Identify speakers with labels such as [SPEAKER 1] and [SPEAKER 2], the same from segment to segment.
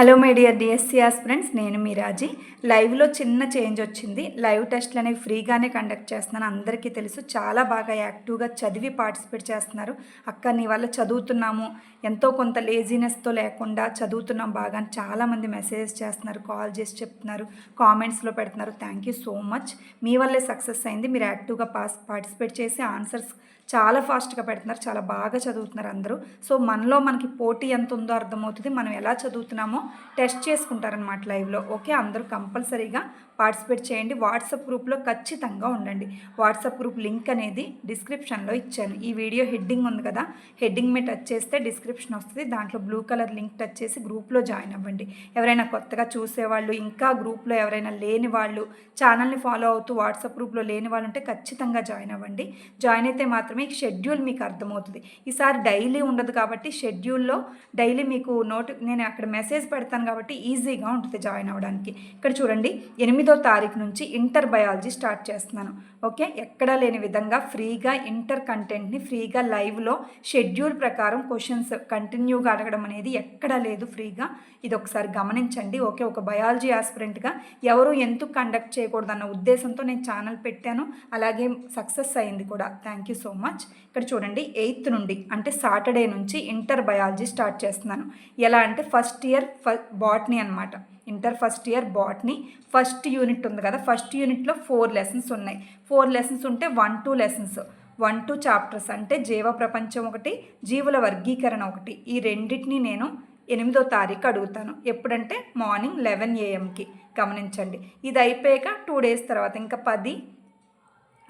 [SPEAKER 1] Hello my dear DSC aspirants నేను మీ రాజీ. లైవ్లో చిన్న చేంజ్ వచ్చింది. లైవ్ టెస్ట్లు అనేవి ఫ్రీగానే కండక్ట్ చేస్తున్నాను. అందరికీ తెలుసు. చాలా బాగా యాక్టివ్గా చదివి పార్టిసిపేట్ చేస్తున్నారు. అక్క నీ వల్ల చదువుతున్నాము. ఎంతో కొంత లేజినెస్తో లేకుండా చదువుతున్నాం బాగా అని చాలామంది మెసేజెస్ చేస్తున్నారు. కాల్ చేసి చెప్తున్నారు. కామెంట్స్లో పెడుతున్నారు. థ్యాంక్ యూ సో మచ్ మీ వల్లే సక్సెస్ అయింది. మీరు యాక్టివ్గా పాస్ పార్టిసిపేట్ చేసి ఆన్సర్స్ చాలా ఫాస్ట్గా పెడుతున్నారు. చాలా బాగా చదువుతున్నారు అందరూ. సో మనలో మనకి పోటీ ఎంత ఉందో అర్థమవుతుంది. మనం ఎలా చదువుతున్నామో టెస్ట్ చేసుకుంటారనమాట లైవ్లో. ఓకే అందరూ కంపల్సరీగా పార్టిసిపేట్ చేయండి. వాట్సాప్ గ్రూప్లో ఖచ్చితంగా ఉండండి. వాట్సాప్ గ్రూప్ లింక్ అనేది డిస్క్రిప్షన్లో ఇచ్చాను. ఈ వీడియో హెడ్డింగ్ ఉంది కదా హెడ్డింగ్ మీద టచ్ చేస్తే డిస్క్రిప్షన్ వస్తుంది. దాంట్లో బ్లూ కలర్ లింక్ టచ్ చేసి గ్రూప్లో జాయిన్ అవ్వండి. ఎవరైనా కొత్తగా చూసేవాళ్ళు ఇంకా గ్రూప్లో ఎవరైనా లేని వాళ్ళు ఛానల్ని ఫాలో అవుతూ వాట్సాప్ గ్రూప్లో లేని వాళ్ళు ఉంటే ఖచ్చితంగా జాయిన్ అవ్వండి. జాయిన్ అయితే మాత్రమే షెడ్యూల్ మీకు అర్థమవుతుంది. ఈసారి డైలీ ఉండదు కాబట్టి షెడ్యూల్లో డైలీ మీకు నోటి నేను అక్కడ మెసేజ్ పెడతాను కాబట్టి ఈజీగా ఉంటుంది జాయిన్ అవ్వడానికి. ఇక్కడ చూడండి ఎనిమిదో తారీఖు నుంచి ఇంటర్ బయాలజీ స్టార్ట్ చేస్తున్నాను. ఓకే? ఎక్కడా లేని విధంగా ఫ్రీగా ఇంటర్ కంటెంట్ని ఫ్రీగా లైవ్లో షెడ్యూల్ ప్రకారం క్వశ్చన్స్ కంటిన్యూగా అడగడం అనేది ఎక్కడా లేదు ఫ్రీగా. ఇది ఒకసారి గమనించండి. ఓకే? ఒక బయాలజీ ఆస్పిరెంట్గా ఎవరు ఎందుకు కండక్ట్ చేయకూడదన్న ఉద్దేశంతో నేను ఛానల్ పెట్టాను. అలాగే సక్సెస్ అయింది కూడా. Thank you so much. ఇక్కడ చూడండి ఎయిత్ నుండి అంటే సాటర్డే నుంచి ఇంటర్ బయాలజీ స్టార్ట్ చేస్తున్నాను. ఎలా అంటే ఫస్ట్ ఇయర్ ఫ బాట్నీ అనమాట inter first year botany. First unit ఉంది కదా ఫస్ట్ యూనిట్లో ఫోర్ లెసన్స్ ఉన్నాయి. ఫోర్ లెసన్స్ ఉంటే one two lessons. One two chapters అంటే జీవ ప్రపంచం ఒకటి జీవుల వర్గీకరణ ఒకటి. ఈ రెండింటిని నేను ఎనిమిదో తారీఖు అడుగుతాను. ఎప్పుడంటే మార్నింగ్ లెవెన్ ఏఎంకి గమనించండి. ఇది అయిపోయాక టూ డేస్ తర్వాత ఇంకా పది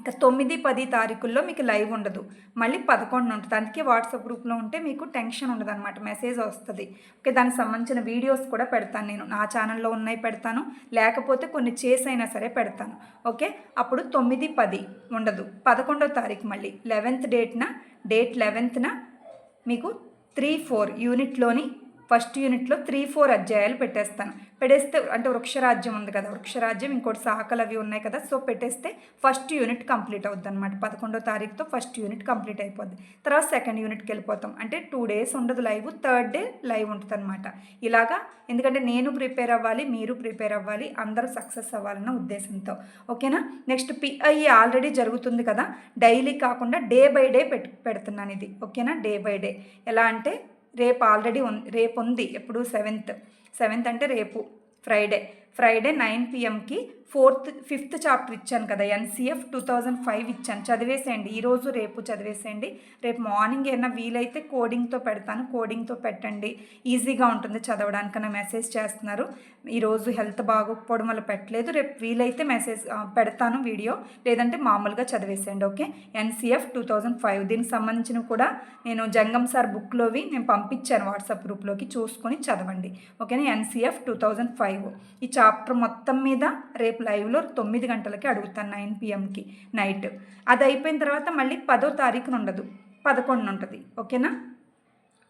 [SPEAKER 1] ఇంకా తొమ్మిది పది తారీఖుల్లో మీకు లైవ్ ఉండదు. మళ్ళీ పదకొండు ఉంటుంది. అందుకే వాట్సాప్ గ్రూప్లో ఉంటే మీకు టెన్షన్ ఉండదు అనమాట మెసేజ్ వస్తుంది. ఓకే దానికి సంబంధించిన వీడియోస్ కూడా పెడతాను నేను. నా ఛానల్లో ఉన్నాయి పెడతాను. లేకపోతే కొన్ని చేసైనా సరే పెడతాను. ఓకే అప్పుడు తొమ్మిది పది ఉండదు. పదకొండో తారీఖు మళ్ళీ. లెవెన్త్ డేట్న డేట్ లెవెన్త్న మీకు త్రీ ఫోర్ యూనిట్లోని ఫస్ట్ యూనిట్లో త్రీ ఫోర్ అధ్యాయాలు పెట్టేస్తాను. పెట్టేస్తే అంటే వృక్షరాజ్యం ఉంది కదా వృక్షరాజ్యం ఇంకోటి శాఖలు అవి ఉన్నాయి కదా సో పెట్టేస్తే ఫస్ట్ యూనిట్ కంప్లీట్ అవుద్ది అనమాట పదకొండో తారీఖుతో ఫస్ట్ యూనిట్ కంప్లీట్ అయిపోద్ది. తర్వాత సెకండ్ యూనిట్కి వెళ్ళిపోతాం. అంటే టూ డేస్ ఉండదు లైవ్ థర్డ్ డే లైవ్ ఉంటుంది అనమాట ఇలాగా ఎందుకంటే నేను ప్రిపేర్ అవ్వాలి మీరు ప్రిపేర్ అవ్వాలి అందరూ సక్సెస్ అవ్వాలన్న ఉద్దేశంతో. ఓకేనా? నెక్స్ట్ పిఐ ఆల్రెడీ జరుగుతుంది కదా డైలీ కాకుండా డే బై డే పెట్టు పెడుతున్నాను ఇది. ఓకేనా? Day by day. ఎలా అంటే రేపు ఆల్రెడీ ఉన్ రేపు ఉంది. ఎప్పుడు? సెవెంత్. సెవెంత్ అంటే రేపు. ఫ్రైడే. ఫ్రైడే నైన్ పిఎంకి ఫోర్త్ ఫిఫ్త్ చాప్టర్ ఇచ్చాను కదా ఎన్సిఎఫ్ టూ థౌజండ్ ఫైవ్ ఇచ్చాను. చదివేసేయండి ఈరోజు రేపు చదివేసేయండి. రేపు మార్నింగ్ ఏమైనా వీలైతే కోడింగ్తో పెడతాను. కోడింగ్తో పెట్టండి. ఈజీగా ఉంటుంది చదవడానికన్నా మెసేజ్ చేస్తున్నారు. ఈరోజు హెల్త్ బాగోకపోవడం వల్ల పెట్టలేదు. రేపు వీలైతే మెసేజ్ పెడతాను వీడియో లేదంటే మామూలుగా చదివేసేయండి okay? NCF two thousand five దీనికి సంబంధించినవి కూడా నేను జంగం సార్ బుక్లోవి నేను పంపించాను వాట్సాప్ గ్రూప్లోకి చూసుకొని చదవండి. ఓకేనా? ఎన్సిఎఫ్ టూ థౌజండ్ ఫైవ్ ఈ చాప్టర్ మొత్తం మీద రేపు లైవ్లో తొమ్మిది గంటలకి అడుగుతాను నైన్ పిఎంకి నైట్ అది అయిపోయిన తర్వాత మళ్ళీ పదో తారీఖున ఉండదు పదకొండు ఉంటుంది ఓకేనా?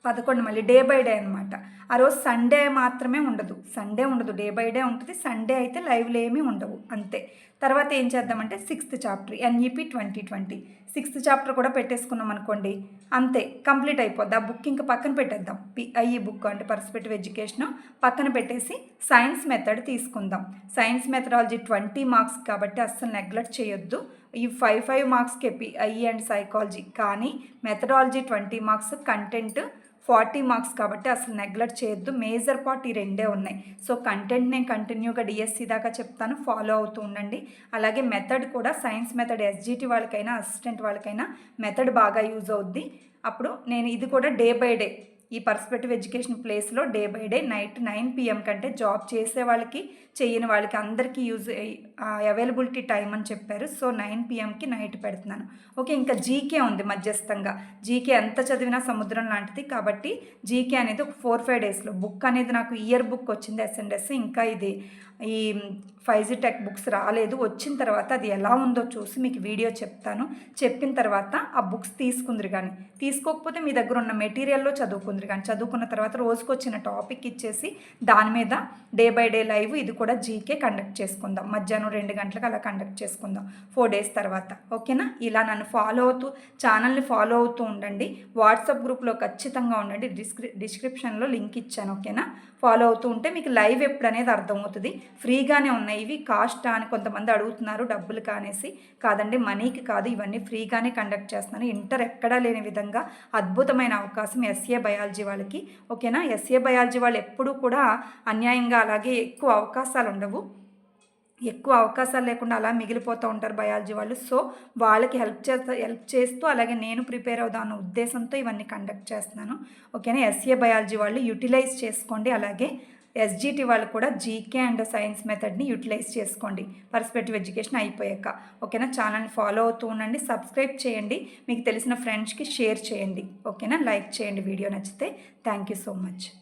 [SPEAKER 1] పదకొండు మళ్ళీ డే బై డే అనమాట ఆ రోజు సండే మాత్రమే ఉండదు. సండే ఉండదు. డే బై డే ఉంటుంది. సండే అయితే లైవ్లో ఏమీ ఉండవు. అంతే. తర్వాత ఏం చేద్దామంటే sixth chapter NEP twenty twenty. Sixth chapter కూడా పెట్టేసుకున్నాం అనుకోండి. అంతే. కంప్లీట్ అయిపోద్ది. ఆ బుక్ ఇంకా పక్కన పెట్టేద్దాం. పిఐఈ బుక్ అంటే పర్స్పెక్టివ్ ఎడ్యుకేషన్ పక్కన పెట్టేసి సైన్స్ మెథడ్ తీసుకుందాం. సైన్స్ మెథడాలజీ ట్వంటీ మార్క్స్ కాబట్టి అస్సలు నెగ్లెక్ట్ చేయొద్దు. ఈ ఫైవ్ ఫైవ్ మార్క్స్కి పిఐఈ అండ్ సైకాలజీ. కానీ methodology twenty marks content forty marks కాబట్టి అసలు నెగ్లెక్ట్ చేయొద్దు. మేజర్ పార్ట్ ఈ రెండే ఉన్నాయి. సో కంటెంట్ నేను కంటిన్యూగా డిఎస్సి దాకా చెప్తాను. ఫాలో అవుతూ ఉండండి. అలాగే మెథడ్ కూడా సైన్స్ మెథడ్ ఎస్జిటి వాళ్ళకైనా అసిస్టెంట్ వాళ్ళకైనా మెథడ్ బాగా యూజ్ అవుద్ది. అప్పుడు నేను ఇది కూడా డే బై డే ఈ పర్స్పెక్టివ్ ఎడ్యుకేషన్ ప్లేస్లో day by day night nine PM కంటే జాబ్ చేసే వాళ్ళకి చేయని వాళ్ళకి అందరికీ యూజ్ అవైలబిలిటీ టైం అని చెప్పారు. సో నైన్ పిఎంకి నైట్ పెడుతున్నాను. ఓకే ఇంకా జీకే ఉంది మధ్యస్థంగా. జీకే ఎంత చదివినా సముద్రం లాంటిది కాబట్టి జీకే అనేది ఒక ఫోర్ ఫైవ్ డేస్లో బుక్ అనేది నాకు ఇయర్ బుక్ వచ్చింది ఎస్ఎండ్ఎస్ ఇంకా ఇది ఈ ఫైవ్ జీ టెక్ బుక్స్ రాలేదు. వచ్చిన తర్వాత అది ఎలా ఉందో చూసి మీకు వీడియో చెప్తాను. చెప్పిన తర్వాత ఆ బుక్స్ తీసుకుందరు కానీ తీసుకోకపోతే మీ దగ్గర ఉన్న మెటీరియల్లో చదువుకుందరు కానీ చదువుకున్న తర్వాత రోజుకు వచ్చిన టాపిక్ ఇచ్చేసి దాని మీద డే బై డే లైవ్ ఇది కూడా జీకే కండక్ట్ చేసుకుందాం. మధ్యాహ్నం మధ్యాహ్నం రెండు గంటలకు అలా కండక్ట్ చేసుకుందాం. ఫోర్ డేస్ తర్వాత. ఓకేనా ఇలా నన్ను ఫాలో అవుతూ ఛానల్ని ఫాలో అవుతూ ఉండండి. వాట్సాప్ గ్రూప్లో ఖచ్చితంగా ఉండండి. డిస్క్రి డిస్క్రిప్షన్లో లింక్ ఇచ్చాను. ఓకేనా ఫాలో అవుతూ ఉంటే మీకు లైవ్ ఎప్పుడు అనేది అర్థమవుతుంది ఫ్రీగానే ఉన్నాయి ఇవి. కాస్ట్ అని కొంతమంది అడుగుతున్నారు డబ్బులు కానేసి. కాదండి మనీకి కాదు. ఇవన్నీ ఫ్రీగానే కండక్ట్ చేస్తున్నాను. ఇంటర్ ఎక్కడా లేని విధంగా అద్భుతమైన అవకాశం ఎస్ఏ బయాలజీ వాళ్ళకి. ఓకేనా ఎస్ఏ బయాలజీ వాళ్ళు ఎప్పుడూ కూడా అన్యాయంగా అలాగే ఎక్కువ అవకాశాలు ఉండవు ఎక్కువ అవకాశాలు లేకుండా అలా మిగిలిపోతూ ఉంటారు బయాలజీ వాళ్ళు. సో వాళ్ళకి హెల్ప్ చేస్తా హెల్ప్ చేస్తూ అలాగే నేను ప్రిపేర్ అవుదాం అన్న ఉద్దేశంతో ఇవన్నీ కండక్ట్ చేస్తున్నాను. ఓకేనా? ఎస్ఏ బయాలజీ వాళ్ళు యూటిలైజ్ చేసుకోండి. అలాగే ఎస్జిటి వాళ్ళు కూడా జీకే అండ్ సైన్స్ మెథడ్ని యూటిలైజ్ చేసుకోండి. పర్స్పెక్టివ్ ఎడ్యుకేషన్ అయిపోయాక. ఓకేనా? ఛానల్ని ఫాలో అవుతూ ఉండండి. సబ్స్క్రైబ్ చేయండి. మీకు తెలిసిన ఫ్రెండ్స్కి షేర్ చేయండి. ఓకేనా? లైక్ చేయండి. వీడియో నచ్చితే థ్యాంక్ యూ సో మచ్.